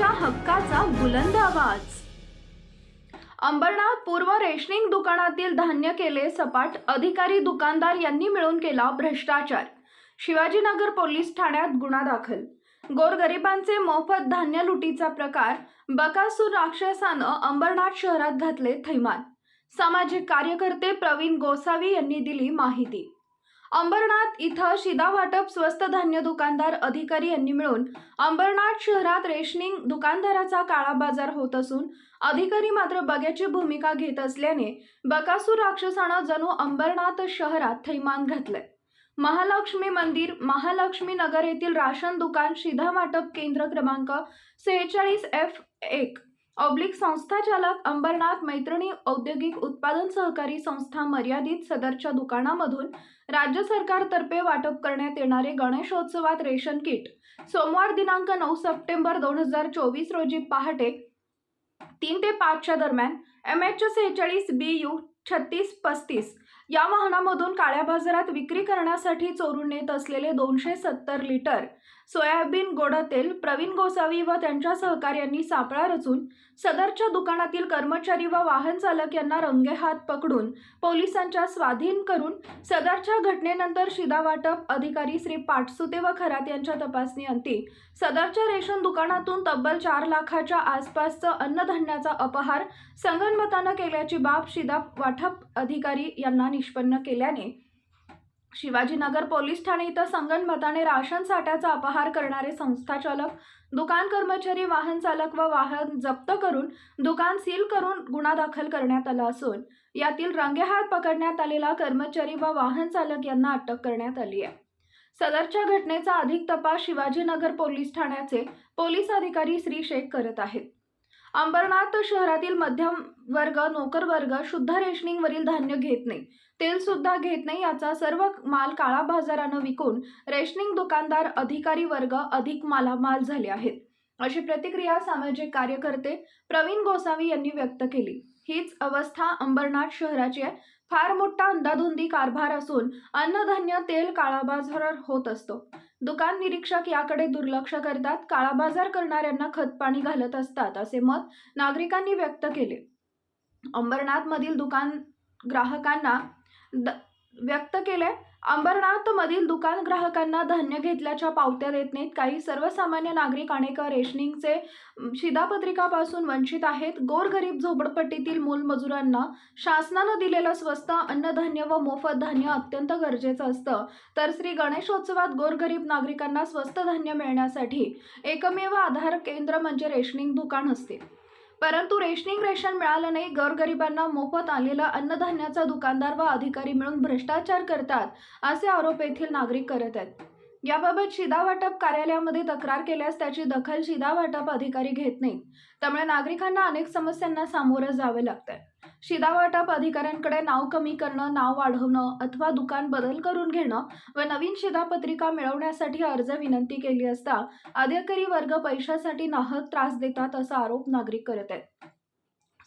जनतेच्या हक्काचा बुलंद आवाज. अंबरनाथ पूर्व रेशनिंग दुकानातील धान्य केले सपाट अधिकारी दुकानदार यांनी मिळून केला भ्रष्टाचार. शिवाजीनगर पोलीस ठाण्यात गुन्हा दाखल. गोरगरिबांचे मोफत धान्य लुटीचा प्रकार बकासूर राक्षसानं अंबरनाथ शहरात घातले थैमान. सामाजिक कार्यकर्ते प्रवीण गोसावी यांनी दिली माहिती. अंबरनाथ इथं शिदा वाटप स्वस्त धान्य दुकानदार अधिकारी यांनी मिळून अंबरनाथ शहरात रेशनिंग दुकानदाराचा काळा बाजार होत असून अधिकारी मात्र बग्याची भूमिका घेत असल्याने बकासूर राक्षसानं जणू अंबरनाथ शहरात थैमान घातलंय. महालक्ष्मी मंदिर महालक्ष्मी नगर येथील राशन दुकान शिधा वाटप केंद्र क्रमांक सेहेचाळीस एफ एक. ऑब्लिक संस्थाचालक अंबरनाथ मैत्रिणी औद्योगिक उत्पादन सहकारी संस्था मर्यादित सदरच्या दुकानामधून राज्य सरकारतर्फे वाटप करण्यात येणारे गणेशोत्सवात रेशन किट. सोमवार दिनांक नऊ सप्टेंबर दोन हजार चोवीस रोजी पहाटे तीन ते पाचच्या दरम्यान एम एच सेहेचाळीस बी यू छत्तीस पस्तीस या वाहनामधून काळ्या बाजारात विक्री करण्यासाठी चोरून नेत असलेले दोनशे सत्तर लिटर सोयाबीन गोडा तेल प्रवीण गोसावी व त्यांच्या सहकार्यांनी सापळा रचून सदरच्या दुकानातील कर्मचारी व वाहन चालक यांना रंगेहात पकडून पोलिसांच्या स्वाधीन करून सदरच्या घटनेनंतर शिदा वाटप अधिकारी श्री पाटसुते व खरात यांच्या तपासणी अंती सदरच्या रेशन दुकानातून तब्बल चार लाखाच्या आसपासचं अन्नधान्याचा अपहार संगणमतानं केल्याची बाब शिदा वाटप अधिकारी यांना निष्पन्न केल्याने शिवाजीनगर पोलीस ठाणे इथं संगनमताने राशन साठ्याचा अपहार करणारे संस्थाचालक दुकान कर्मचारी वाहन चालक व वाहन जप्त करून दुकान सील करून गुन्हा दाखल करण्यात आला असून यातील रंगेहात पकडण्यात आलेला कर्मचारी व वाहन चालक यांना अटक करण्यात आली आहे. सदरच्या घटनेचा अधिक तपास शिवाजीनगर पोलीस ठाण्याचे पोलीस अधिकारी श्री शेख करत आहेत. अंबरनाथ शहरातील मध्यम वर्ग नोकर वर्ग शुद्ध रेशनिंगवरील धान्य घेत नाही. तेल सुद्धा घेत नाही याचा सर्व माल काळा बाजारानं विकून रेशनिंग दुकानदार अधिकारी वर्ग अधिक मालामाल झाले आहेत. अशी प्रतिक्रिया सामाजिक कार्यकर्ते प्रवीण गोसावी यांनी व्यक्त केली. हीच अवस्था अंबरनाथ शहराची आहे. फार मोठा अंदाधुंदी कारभार असून अन्नधान्य तेल काळाबाजार होत असतो. दुकान निरीक्षक याकडे दुर्लक्ष करतात काळाबाजार करणाऱ्यांना खतपाणी घालत असतात असे मत नागरिकांनी व्यक्त केले. अंबरनाथमधील दुकान ग्राहकांना द व्यक्त केले. अंबरनाथमधील दुकान ग्राहकांना धान्य घेतल्याच्या पावत्या देत नाहीत. काही सर्वसामान्य नागरिक अनेक रेशनिंगचे शिधापत्रिकापासून वंचित आहेत. गोरगरीब झोपडपट्टीतील मूलमजुरांना शासनानं दिलेलं स्वस्त अन्नधान्य व मोफत धान्य अत्यंत गरजेचं असतं. तर श्री गणेशोत्सवात गोरगरीब नागरिकांना स्वस्त धान्य मिळण्यासाठी एकमेव आधार केंद्र म्हणजे रेशनिंग दुकान असते. परंतु रेशनिंग रेशन मिळालं नाही गोरगरिबांना मोफत आलेलं अन्नधान्याचा दुकानदार व अधिकारी मिळून भ्रष्टाचार करतात असे आरोप येथील नागरिक करत आहेत. याबाबत शिदा वाटप कार्यालयामध्ये तक्रार केल्यास त्याची दखल शिदा वाटप अधिकारी घेत नाहीत. त्यामुळे नागरिकांना अनेक समस्यांना सामोरं जावे लागतंय. शिदावाटप अधिकाऱ्यांकडे नाव कमी करणं नाव वाढवणं अथवा दुकान बदल करून घेणं व नवीन शिधापत्रिका मिळवण्यासाठी अर्ज विनंती केली असता अधिकारी वर्ग पैशासाठी नाहक त्रास देतात असा आरोप नागरिक करत आहेत.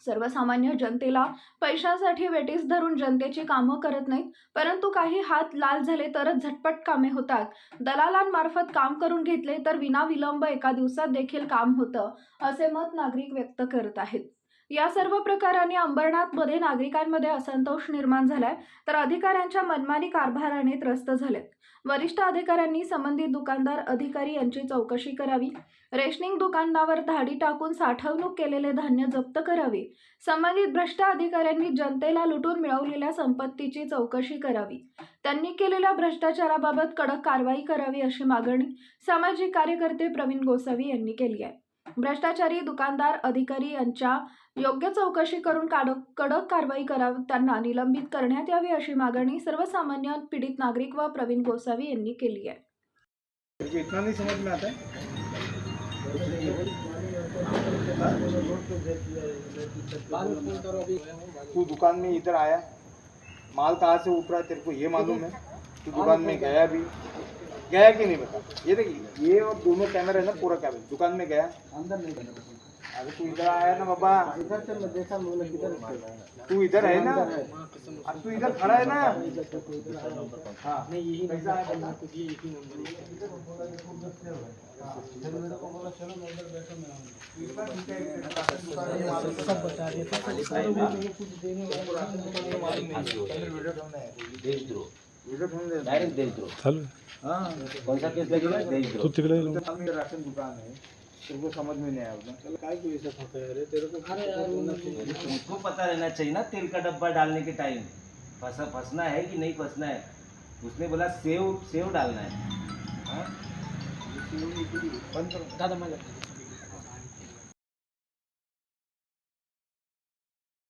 सर्वसामान्य जनतेला पैशासाठी वेटीस धरून जनतेची कामं करत नाहीत परंतु काही हात लाल झाले तरच झटपट कामे होतात. दलालांमार्फत काम करून घेतले तर विनाविलंब एका दिवसात देखील काम होतं असे मत नागरिक व्यक्त करत आहेत. या सर्व प्रकाराने अंबरनाथमध्ये नागरिकांमध्ये असंतोष निर्माण झालाय. तर अधिकाऱ्यांच्या मनमानी कारभाराने त्रस्त झालेत. वरिष्ठ अधिकाऱ्यांनी संबंधित दुकानदार अधिकारी यांची चौकशी करावी. रेशनिंग दुकानावर धाडी टाकून साठवणूक केलेले धान्य जप्त करावे. संबंधित भ्रष्ट अधिकाऱ्यांनी जनतेला लुटून मिळवलेल्या संपत्तीची चौकशी करावी. त्यांनी केलेल्या भ्रष्टाचाराबाबत कडक कारवाई करावी अशी मागणी सामाजिक कार्यकर्ते प्रवीण गोसावी यांनी केली आहे. भ्रष्टाचारी दुकानदार अधिकारी यांच्या योग्य चौकशी करून कडक कडक कारवाई करावी त्यांना निलंबित करण्यात यावी अशी मागणी सर्वसामान्य पीडित नागरिक व प्रवीण गोसावी यांनी केली आहे. म्हणजे तू दुकान में इधर आया माल कहाँ से उतरा तेरे को ये मालूम है? तू दुकान में गया भी। गया कि नहीं बता ये देखिए ये और दोनों कैमरे है ना पूरा कैमरा दुकान में गया? अंदर नहीं गया अरे तू इधर आया ना बाबा। इधर से मैं देखा मैंने किधर तू इधर है ना? अब तू इधर खड़ा है ना? हाँ। कैसा है बता? सब बता दिए थे। तो सारे भी कुछ देने देशद्रोह वीडियो फ़ोन दे डायरेक्ट कौन सा केस दुकान है समझ में नहीं आया तेरे को उसको पता रहना चाहिए ना तेल का डब्बा डालने के टाइम फंसा फंसना है कि नहीं फंसना है उसने बोला सेव सेव डालना है? दादा मला